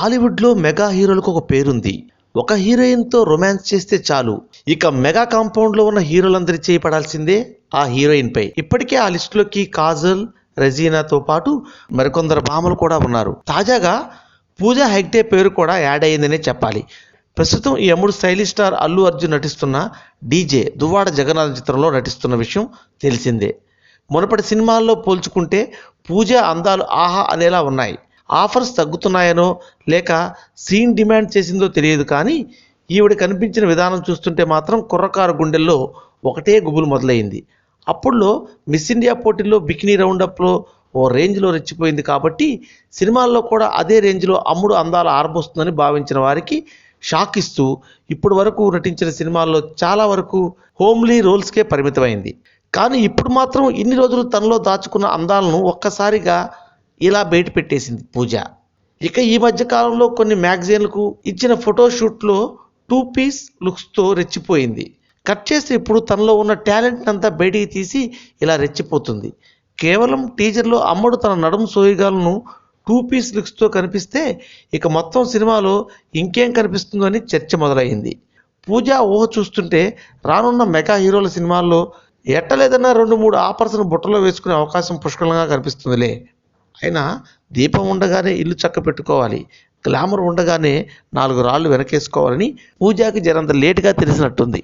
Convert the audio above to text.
టాలీవుడ్లో మెగా హీరోలకు ఒక పేరుంది. ఒక హీరోయిన్తో రొమాన్స్ చేస్తే చాలు. ఇక మెగా కాంపౌండ్లో ఉన్న హీరోలందరి చేయి పడాల్సిందే ఆ హీరోయిన్పై. ఇప్పటికే ఆ లిస్టులోకి కాజల్ రెజీనాతో పాటు మరికొందరు భామలు కూడా ఉన్నారు. తాజాగా పూజా హెగ్డే పేరు కూడా యాడ్ అయ్యిందనే చెప్పాలి. ప్రస్తుతం ఈ అమ్ముడు స్టైలిష్ స్టార్ అల్లు అర్జున్ నటిస్తున్న డీజే దువ్వాడ జగన్నాథ్ చిత్రంలో నటిస్తున్న విషయం తెలిసిందే. మునపటి సినిమాల్లో పోల్చుకుంటే పూజ అందాలు ఆహా అనేలా ఉన్నాయి. ఆఫర్స్ తగ్గుతున్నాయనో లేక సీన్ డిమాండ్ చేసిందో తెలియదు కానీ ఈవిడ కనిపించిన విధానం చూస్తుంటే మాత్రం కుర్రకారు గుండెల్లో ఒకటే గుబులు మొదలైంది. అప్పుడులో మిస్ ఇండియా పోటీల్లో బికినీ రౌండప్లో ఓ రేంజ్లో రెచ్చిపోయింది కాబట్టి సినిమాల్లో కూడా అదే రేంజ్లో అమ్ముడు అందాలు ఆరబోస్తుందని భావించిన వారికి షాక్ ఇస్తూ ఇప్పటి వరకు నటించిన సినిమాల్లో చాలా వరకు హోమ్లీ రోల్స్కే పరిమితమైంది. కానీ ఇప్పుడు మాత్రం ఇన్ని రోజులు తనలో దాచుకున్న అందాలను ఒక్కసారిగా ఇలా బయట పెట్టేసింది పూజ. ఇక ఈ మధ్య కాలంలో కొన్ని మ్యాగజైన్లకు ఇచ్చిన ఫోటోషూట్లో టూ పీస్ లుక్స్తో రెచ్చిపోయింది. కట్ చేసి ఇప్పుడు తనలో ఉన్న టాలెంట్ అంతా బయటికి తీసి ఇలా రెచ్చిపోతుంది. కేవలం టీజర్లో అమ్మడు తన నడుము సోయిగాలను టూ పీస్ లుక్స్తో కనిపిస్తే ఇక మొత్తం సినిమాలో ఇంకేం కనిపిస్తుందని చర్చ మొదలైంది. పూజ ఊహ చూస్తుంటే రానున్న మెగా హీరోల సినిమాల్లో ఎట్టలేదన్నా రెండు మూడు ఆఫర్స్ను బుట్టలో వేసుకునే అవకాశం పుష్కలంగా కనిపిస్తుందిలే. అయినా దీపం ఉండగానే ఇల్లు చక్క పెట్టుకోవాలి. గ్లామర్ ఉండగానే నాలుగు రాళ్ళు వెనకేసుకోవాలని పూజాకి జరంత లేటుగా తెలిసినట్టుంది.